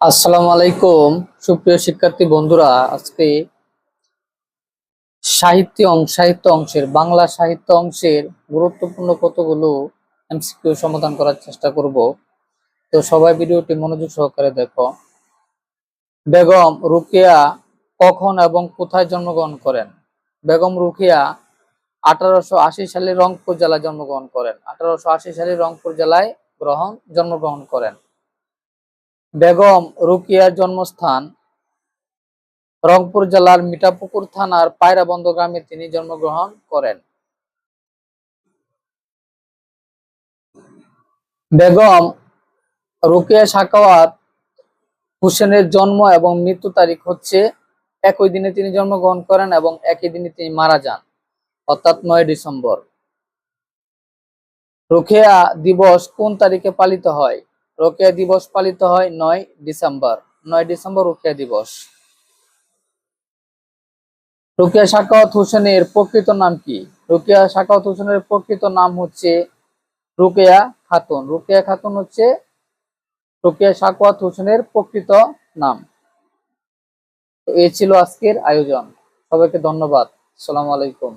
আসসালামু আলাইকুম। সুপ্রিয় শিক্ষার্থী বন্ধুরা, আজকে সাহিত্য অংশ সাহিত্য অংশের, বাংলা সাহিত্য অংশের গুরুত্বপূর্ণ কতগুলো এমসিকিউ সমাধান করার চেষ্টা করব। তো সবাই ভিডিওটি মনোযোগ সহকারে দেখো। বেগম রুকিয়া কখন এবং কোথায় জন্মগ্রহণ করেন? বেগম রুকিয়া আঠারোশো আশি সালে রংপুর জেলায় জন্মগ্রহণ করেন। আঠারোশো আশি সালে রংপুর জেলায় গ্রহণ জন্মগ্রহণ করেন। বেগম রুকিয়ার জন্মস্থান রংপুর জেলার মিঠাপুকুর থানার পায়রাবন্দ গ্রামে তিনি জন্মগ্রহণ করেন। বেগম রুকিয়া সাকাওয়াত হোসেনের জন্ম এবং মৃত্যু তারিখ হচ্ছে একই দিনে তিনি জন্মগ্রহণ করেন এবং একই দিনে তিনি মারা যান, অর্থাৎ নয় ডিসেম্বর। রুকিয়া দিবস কোন তারিখে পালিত হয়? রোকেয়া দিবস পালিত হয় নয় ডিসেম্বর। নয় ডিসেম্বর রোকেয়া দিবস। রোকেয়া সাকাওয়াত হোসেনের প্রকৃত নাম কি? রোকেয়া সাকাওয়াত হোসেনের প্রকৃত নাম হচ্ছে রোকেয়া খাতুন। রোকেয়া খাতুন হচ্ছে রোকেয়া সাকাওয়াত হোসেনের প্রকৃত নাম। তো এই ছিল আজকের আয়োজন। সবাইকে ধন্যবাদ। আসসালামু আলাইকুম।